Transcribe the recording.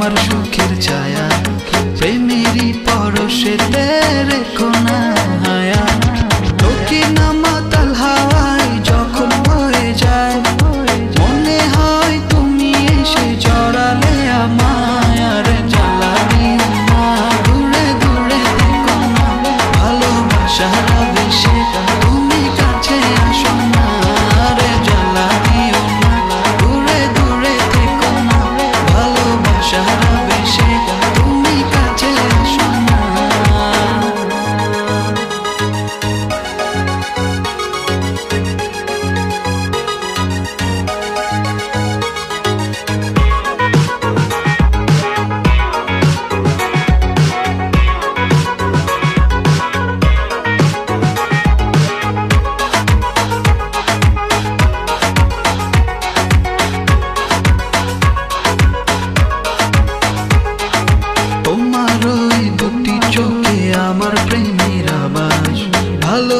আমার সুখের ছায়া, প্রেমেরই পরশে রেখো না যখন হয়ে যায়, মনে হয় তুমি এসে জড়ালে আমায়